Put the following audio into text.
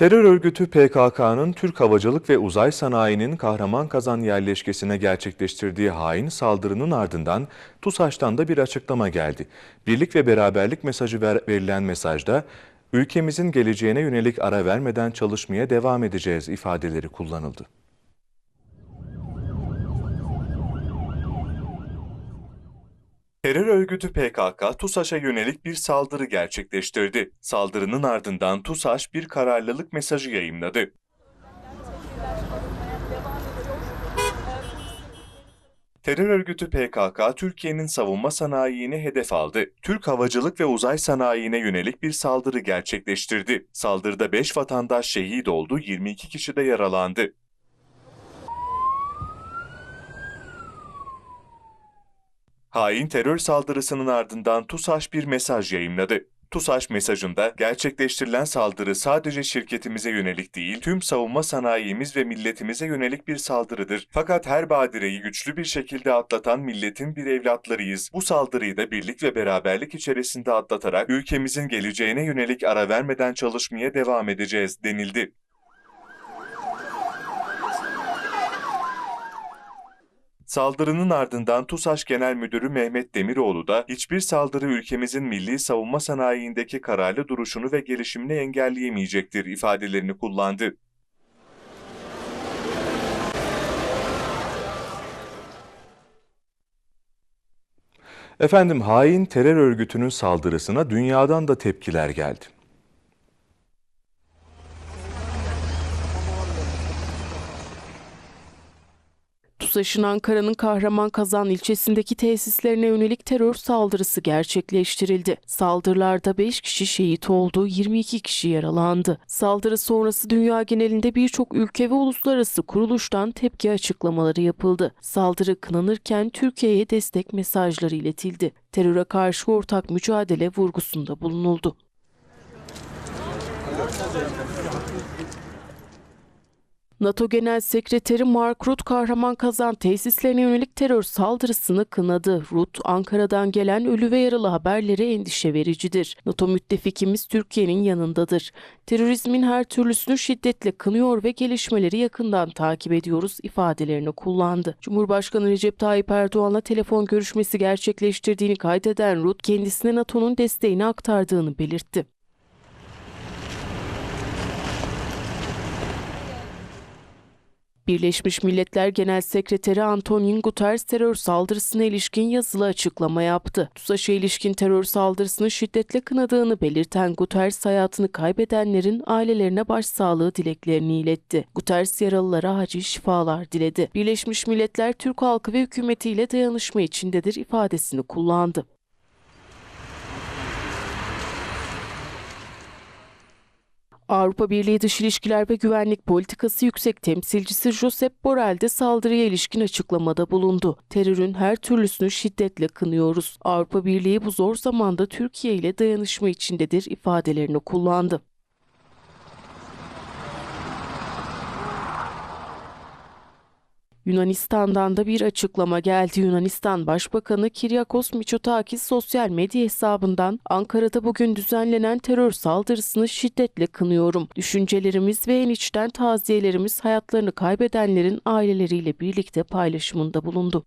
Terör örgütü PKK'nın Türk Havacılık ve Uzay Sanayi'nin Kahraman yerleşkesine gerçekleştirdiği hain saldırının ardından TUSAŞ'tan da bir açıklama geldi. Birlik ve beraberlik mesajı ver- verilen mesajda ülkemizin geleceğine yönelik ara vermeden çalışmaya devam edeceğiz ifadeleri kullanıldı. Terör örgütü PKK, TUSAŞ'a yönelik bir saldırı gerçekleştirdi. Saldırının ardından TUSAŞ bir kararlılık mesajı yayımladı. Terör örgütü PKK, Türkiye'nin savunma sanayini hedef aldı. Türk havacılık ve uzay sanayine yönelik bir saldırı gerçekleştirdi. Saldırıda 5 vatandaş şehit oldu, 22 kişi de yaralandı. Hain terör saldırısının ardından TUSAŞ bir mesaj yayımladı. TUSAŞ mesajında gerçekleştirilen saldırı sadece şirketimize yönelik değil, tüm savunma sanayimiz ve milletimize yönelik bir saldırıdır. Fakat her badireyi güçlü bir şekilde atlatan milletin bir evlatlarıyız. Bu saldırıyı da birlik ve beraberlik içerisinde atlatarak ülkemizin geleceğine yönelik ara vermeden çalışmaya devam edeceğiz denildi. Saldırının ardından TUSAŞ Genel Müdürü Mehmet Demiroğlu da hiçbir saldırı ülkemizin milli savunma sanayindeki kararlı duruşunu ve gelişimini engelleyemeyecektir ifadelerini kullandı. Efendim hain terör örgütünün saldırısına dünyadan da tepkiler geldi. TUSAŞ'ın Ankara'nın Kahraman ilçesindeki tesislerine yönelik terör saldırısı gerçekleştirildi. Saldırılarda 5 kişi şehit oldu, 22 kişi yaralandı. Saldırı sonrası dünya genelinde birçok ülke ve uluslararası kuruluştan tepki açıklamaları yapıldı. Saldırı kınanırken Türkiye'ye destek mesajları iletildi. Teröre karşı ortak mücadele vurgusunda bulunuldu. NATO Genel Sekreteri Mark Rutte Kahraman Kazan tesislerine yönelik terör saldırısını kınadı. Rutte, Ankara'dan gelen ölü ve yaralı haberleri endişe vericidir. NATO müttefikimiz Türkiye'nin yanındadır. Terörizmin her türlüsünü şiddetle kınıyor ve gelişmeleri yakından takip ediyoruz ifadelerini kullandı. Cumhurbaşkanı Recep Tayyip Erdoğan'la telefon görüşmesi gerçekleştirdiğini kaydeden Rutte, kendisine NATO'nun desteğini aktardığını belirtti. Birleşmiş Milletler Genel Sekreteri Antonio Guterres terör saldırısına ilişkin yazılı açıklama yaptı. TUSAŞ'a ilişkin terör saldırısını şiddetle kınadığını belirten Guterres hayatını kaybedenlerin ailelerine başsağlığı dileklerini iletti. Guterres yaralılara acil şifalar diledi. Birleşmiş Milletler Türk halkı ve hükümetiyle dayanışma içindedir ifadesini kullandı. Avrupa Birliği Dış İlişkiler ve Güvenlik Politikası Yüksek Temsilcisi Josep Borrell de saldırıya ilişkin açıklamada bulundu. Terörün her türlüsünü şiddetle kınıyoruz. Avrupa Birliği bu zor zamanda Türkiye ile dayanışma içindedir ifadelerini kullandı. Yunanistan'dan da bir açıklama geldi. Yunanistan Başbakanı Kyriakos Mitsotakis sosyal medya hesabından Ankara'da bugün düzenlenen terör saldırısını şiddetle kınıyorum. Düşüncelerimiz ve en içten taziyelerimiz hayatlarını kaybedenlerin aileleriyle birlikte paylaşımında bulundu.